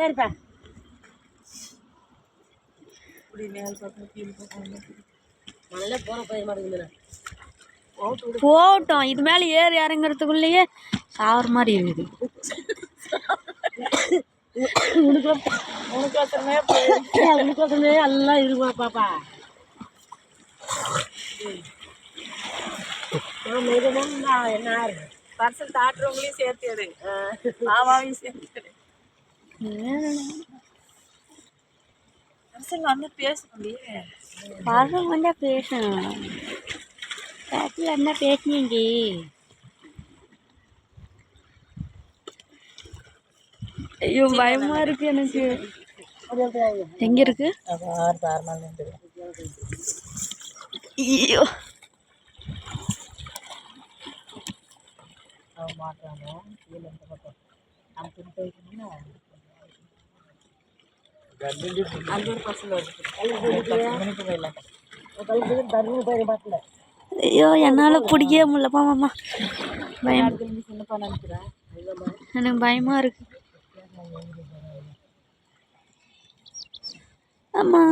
சரிப்பா. மழையில போகிற பைய மாட்டேங்குதுண்ணே போகட்டும். இது மேலே ஏறி இறங்குறதுக்குள்ளேயே சாவர மாதிரி இருக்குது. உனக்கோசரமே உனக்கோசரமே எல்லாம் இருக்குமா பாப்பா? என்ன பர்சல் தாட்டுறவங்களையும் சேர்த்து எடு. மாமாவையும் சேர்த்து எடு. பர்சல் வந்து பேச முடியே பழம் வந்தா பேசணும். பேட்டில் பேசுனீங்க ஐயோ பயமா இருக்கு எனக்கு. எங்க இருக்கு? ஐயோ. அவன் ஐயோ என்னால் பிடிக்கவே முடியலப்பா மாமா பயம். எனக்கு பயமாக இருக்கு. ஆமா